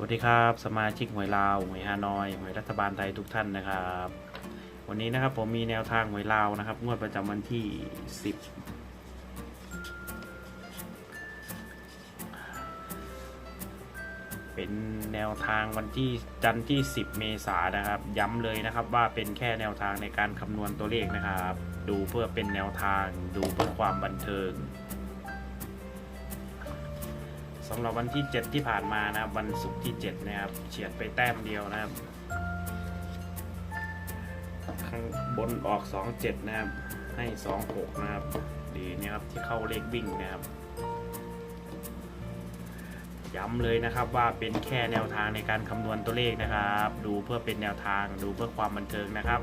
วัสดีครับ สมาชิกหวยลาวหวยฮานอยหวยรัฐบาลไทยทุกท่านนะครับ วันนี้นะครับผมมีแนวทางหวยลาวนะครับงวดประจำวันที่ 10 เป็นแนวทางวันที่จันทร์ที่ 10 เมษายนนะครับ ย้ำเลยนะครับว่าเป็นแค่แนวทางในการคำนวณตัวเลขนะครับ ดูเพื่อเป็นแนวทางดูเพื่อความบันเทิง สำหรับวันที่ 7 ที่ผ่านมานะครับ วันศุกร์ที่ 7 นะครับเฉียดไปแต้มเดียวนะครับข้างบนออก 27 นะครับ ให้ 26 นะครับ ดีนะครับที่เข้าเลขวิ่งนะครับ ย้ำเลยนะครับว่าเป็นแค่แนวทางในการคำนวณตัวเลขนะครับ ดูเพื่อเป็นแนวทางดูเพื่อความบันเทิงนะครับ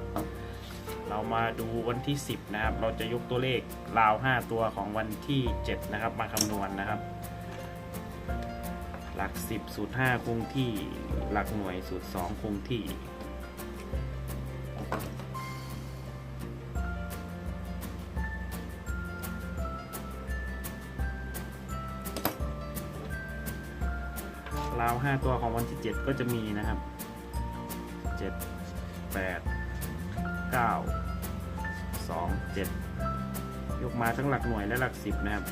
เรามาดูวันที่ 10 นะครับ เราจะยกตัวเลขราว 5 ตัวของวันที่ 7 นะครับ มาคำนวณนะครับ หลัก 10 สูตร 5 คงที่ หลักหน่วยสูตร 2 คงที่ ราว 5 ตัวของวันที่ 7 ก็จะมีนะครับ 7 8 9 2 7 ยกมาทั้งหลักหน่วยและหลัก 10 นะครับ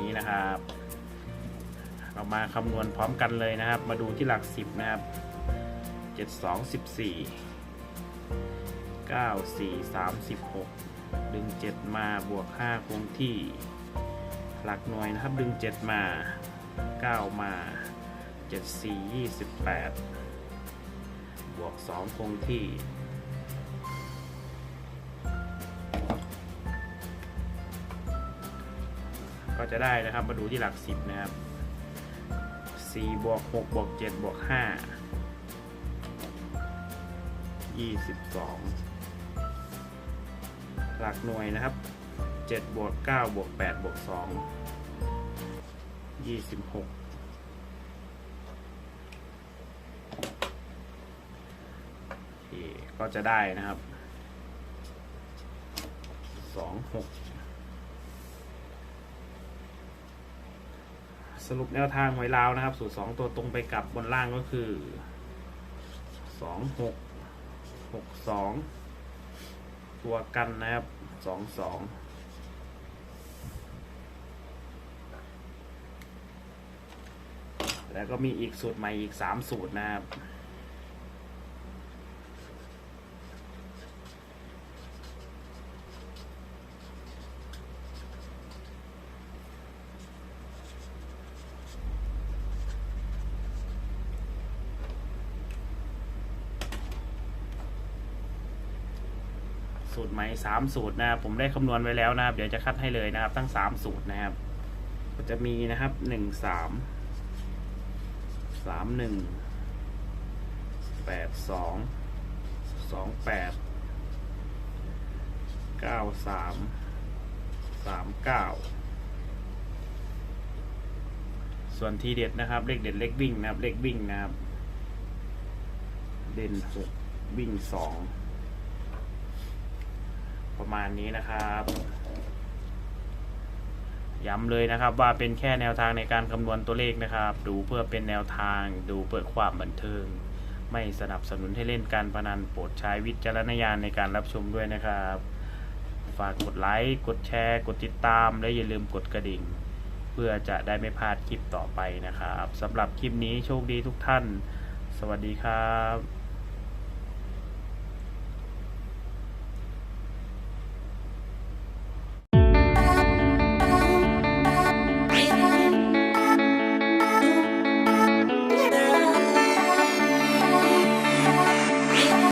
นี้นะครับ เรามาคำนวณพร้อมกันเลยนะครับ มาดูที่หลักสิบนะครับเจ็ดสองสิบสี่เก้าสี่สามสิบหกดึงเจ็ดมาบวกห้าคงที่ หลักหน่วยนะครับดึงเจ็ดมาเก้ามาเจ็ดสี่ยี่สิบแปดบวกสองคงที่ ก็จะได้นะครับมาดูที่หลักสิบนะครับ4บวก6บวก7บวก5 22หลักหน่วยนะครับ7บวก9บวก8บวก2 26โอเคก็จะได้นะครับ2 6 สรุปแนวทางหวยลาวนะครับ สูตรสองตัวตรงไปกลับบนล่างก็คือสองหกหกสองตัวกันนะครับสองสองแล้วก็มีอีกสูตรใหม่อีกสามสูตรนะครับ สูตรใหมสามสูตรนะครับผมได้คำนวณไว้แล้วนะครับ เดี๋ยวจะคัดให้เลยนะครับ ทั้งสามสูตรนะครับ ก็จะมีนะครับหนึ่งสามสามหนึ่งแปดสองสองแปดเก้าสามสามเก้าส่วนทีเด็ดนะครับ เลขเด็ดเลขวิ่งนะครับ เลขวิ่งนะครับ เด่นหกวิ่งสอง ประมาณนี้นะครับ ย้ำเลยนะครับว่าเป็นแค่แนวทางในการคำนวณตัวเลขนะครับ ดูเพื่อเป็นแนวทางดูเพื่อความบันเทิง ไม่สนับสนุนให้เล่นการพนันโปรดใช้วิจารณญาณในการรับชมด้วยนะครับ ฝากกดไลค์กดแชร์ กดติดตาม และอย่าลืมกดกระดิ่ง เพื่อจะได้ไม่พลาดคลิปต่อไปนะครับสำหรับคลิปนี้โชคดีทุกท่าน สวัสดีครับ